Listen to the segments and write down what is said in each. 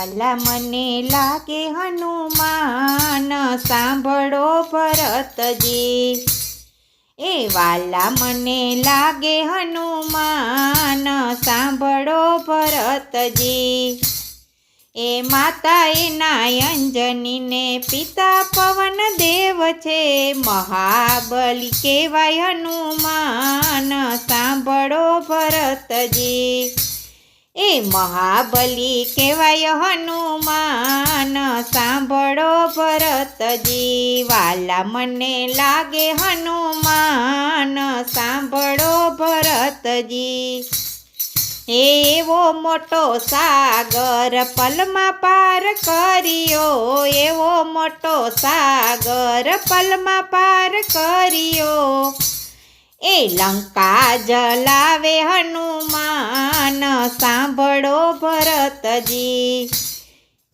વાલા મને લાગે હનુમાન, સાંભળો ભરતજી એ વાલા મને લાગે હનુમાન, સાંભળો ભરતજી એ માતા એના અંજનીને પિતા પવન દેવ છે. મહાબલી કહેવાય હનુમાન, સાંભળો ભરતજી મહાબલી કહેવાય હનુમાન. સાંભળો ભરતજી વાલા મને લાગે હનુમાન. સાંભળો ભરતજી, એવો મોટો સાગર પલમાં પાર કર્યો. એવો મોટો સાગર પલમાં પાર કર્યો. એ લંકા જલાવે હનુમાન, સાંભળો ભરતજી.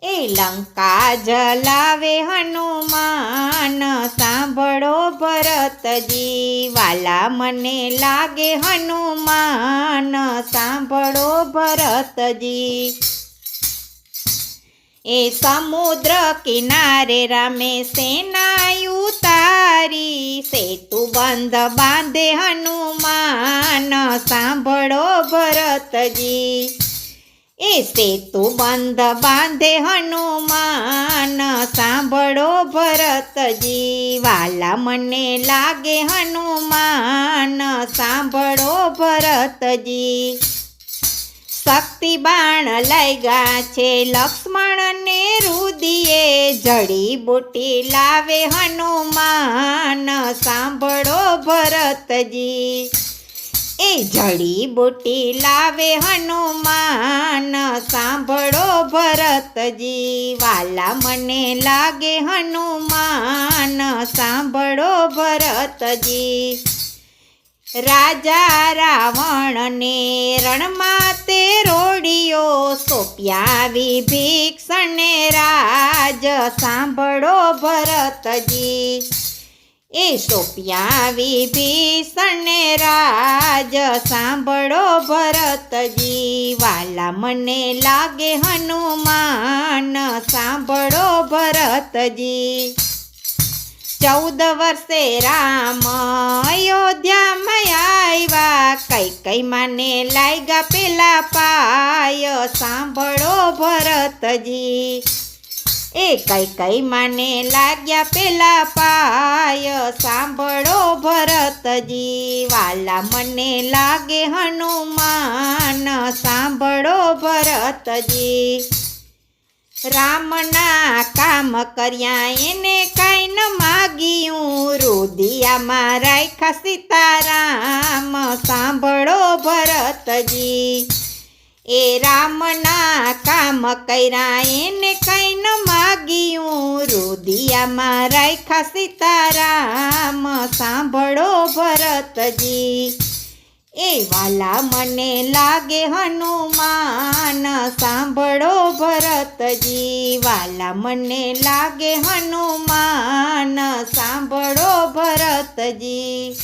એ લંકા જલાવે હનુમાન, સાંભળો ભરતજી. વાલા મને લાગે હનુમાન, સાંભળો ભરતજી. એ સમુદ્ર કિનારે રામે સેના ઉતારી. સેતુ બંધ બાંધે હનુમાન, સાંભળો ભરતજી. એ સેતુ બંધ બાંધે હનુમાન, સાંભળો ભરતજી. વાલા મને લાગે હનુમાન, સાંભળો ભરતજી. શક્તિ બાણ લાગ્યા છે. લક્ષ્મણને રુદિએ જડી બુટી લાવે હનુમાન. સાંભળો ભરતજી. એ જડી બુટી લાવે હનુમાન. સાંભળો ભરતજી. વાલા મને લાગે હનુમાન. સાંભળો ભરતજી. રાજા રાવણને રણમાં રોડિયો સોપ્યા વિભીક્ષણે રાજ સાંભળો ભરતજી. એ સોપ્યા વિભીષણે રાજ સાંભળો ભરતજી. વાલા મને લાગે હનુમાન, સાંભળો ભરતજી. ચૌદ વર્ષે રામ કઈ કઈ માને લાગ્યા પેલા પાય, સાંભળો ભરતજી. એ કઈ કઈ માને લાગ્યા પેલા પાય, સાંભળો ભરતજી. વાલા મને લાગે હનુમાન, સાંભળો ભરતજી. રામના કામ કર્યા, એને કાંઈ ન માગ્યું રુદિયામાં રાખ્યા સીતારામ, સાંભળો ભરતજી. એ રામના કામ કર્યા, એને કંઈ ન માગ્યું. રુદિયામાં રાખ્યા સીતારામ, સાંભળો ભરતજી. એ વાલા મને લાગે હનુમાન સાંભળો ભરતજી. વાલા મને લાગે હનુમાન સાંભળો ભરતજી.